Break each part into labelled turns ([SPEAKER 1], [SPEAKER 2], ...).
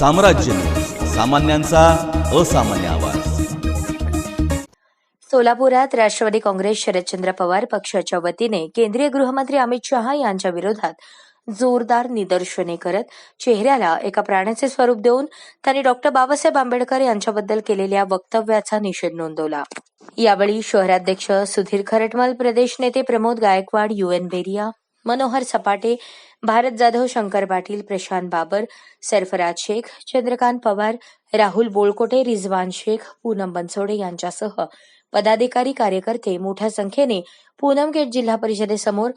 [SPEAKER 1] साम्राज्य. सामान्यांचा असामान्य आवाज.
[SPEAKER 2] सोलापुरात राष्ट्रवादी काँग्रेस शरदचंद्र पवार पक्षाच्या वतीने केंद्रीय गृहमंत्री अमित शहा यांच्या विरोधात जोरदार निदर्शने करत चेहऱ्याला एका प्राण्याचे स्वरूप देऊन त्यांनी डॉक्टर बाबासाहेब आंबेडकर यांच्याबद्दल केलेल्या वक्तव्याचा निषेध नोंदवला. यावेळी शहराध्यक्ष सुधीर खरटमल प्रदेश नेते प्रमोद गायकवाड युएन बेरिया मनोहर सपाटे भारत जाधव शंकर पाटील प्रशांत बाबर सरफराज शेख चंद्रकांत पवार राहुल बोळकोटे रिझवान शेख पूनम बनसोडे यांच्यासह पदाधिकारी कार्यकर्ते मोठ्या संख्येने पूनम गेट जिल्हा परिषदेसमोर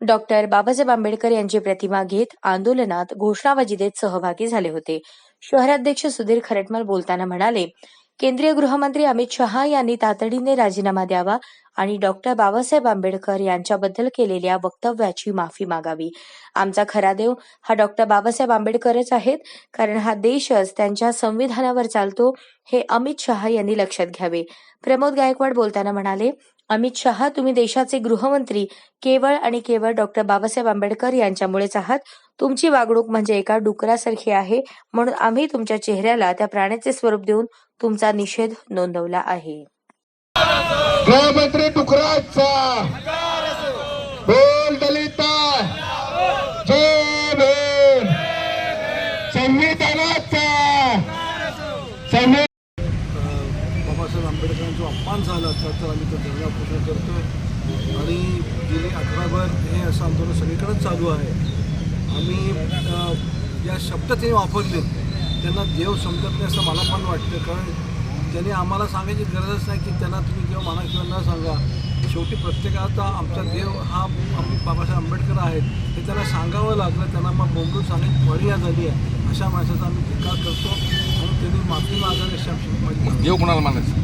[SPEAKER 2] डॉक्टर बाबासाहेब आंबेडकर यांची प्रतिमा घेत आंदोलनात घोषणाबाजी देत सहभागी झाले होते. शहराध्यक्ष सुधीर खरटमल बोलताना म्हणाले केंद्रीय गृहमंत्री अमित शहा यांनी तातडीने राजीनामा द्यावा आणि डॉक्टर बाबासाहेब आंबेडकर यांच्याबद्दल केलेल्या वक्तव्याची माफी मागावी. आमचा खरा देव हा डॉक्टर बाबासाहेब आंबेडकरच आहेत कारण हा देशच त्यांच्या संविधानावर चालतो हे अमित शहा यांनी लक्षात घ्यावे. प्रमोद गायकवाड बोलताना म्हणाले अमित शहा तुम्ही देशाचे गृहमंत्री केवळ आणि केवळ डॉक्टर बाबासाहेब आंबेडकर यांच्यामुळेच आहात. तुमची वागणूक म्हणजे एका डुकरासारखी आहे. म्हणून आम्ही तुमच्या चेहऱ्याला त्या प्राण्याचे स्वरूप देऊन तुमचा निषेध नोंदवला आहे.
[SPEAKER 3] गृहमंत्री डुकराचा. बोल दलिता. जय भीम. संविधानाचा.
[SPEAKER 4] आंबेडकरांचा अपमान झाला तर आम्ही तो धरणापोषण करतो आणि गेली अठराभर हे असं आंदोलन सगळीकडेच चालू आहे. आम्ही या शब्द ते वापरले त्यांना देव समजत नाही असं मला पण वाटतं. कारण त्यांनी आम्हाला सांगायची गरजच नाही की त्यांना तुम्ही देव माना किंवा न सांगा. शेवटी प्रत्येकाचा आमचा देव हा आम्ही बाबासाहेब आंबेडकर आहेत. हे त्यांना सांगावं लागलं त्यांना मग बोंबलून सांगायची फळी झाली आहे. अशा माणसाचा आम्ही धिक्कार करतो. आणि त्यांनी माफी मागावी शब्द
[SPEAKER 5] देव कोणाला मानायचं?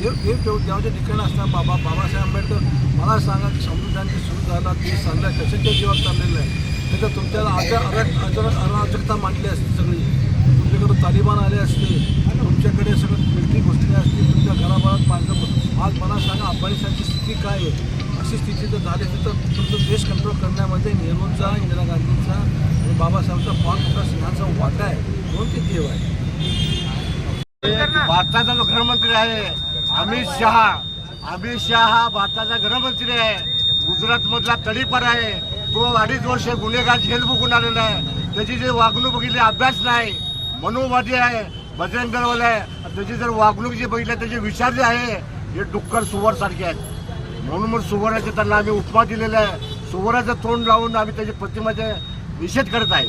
[SPEAKER 4] देव देव देव देवाच्या ठिकाणी असताना बाबा बाबासाहेब आंबेडकर मला सांगा की संविधान जे सुरू झाला ते चाललं आहे कशाच्या जीवात चाललेलं आहे. त्याच्यात तुमच्या अजा अरा अराजकता मांडली असते सगळी. तुमच्याकडे तालिबान आले असते. तुमच्याकडे सगळं मिलिटरी गोष्टी असतील. तुमच्या घराभरात माणसं आज मला सांगा अफगाणिस्तानची स्थिती काय आहे? अशी स्थिती जर झाली तर तुमचा देश कंट्रोल करण्यामध्ये नेहरूंचा इंदिरा गांधींचा आणि बाबासाहेबचा फार मोठा सिंहाचा वाटा आहे. म्हणून ते देव आहे.
[SPEAKER 3] भारताचा जो गृहमंत्री आहे. अमित शहा. अमित शहा हा भारताचा गृहमंत्री आहे. गुजरात मधला तडीपर आहे. तो अडीच वर्ष गुन्हेगार झेल बघून आलेला आहे. त्याची जे वागणूक बघितली अभ्यास नाही. मनोवादी आहे बजरंग दळवाला आहे. त्याची जर वागणूक जी बघितली त्याचे विचार जे आहे हे डुक्कर सुवर सारखे आहेत. म्हणून मग सुवर्णाचे त्यांना आम्ही उपमा दिलेला आहे. सुवराचं तोंड लावून आम्ही त्याच्या प्रतिमाचे निषेध करत आहे.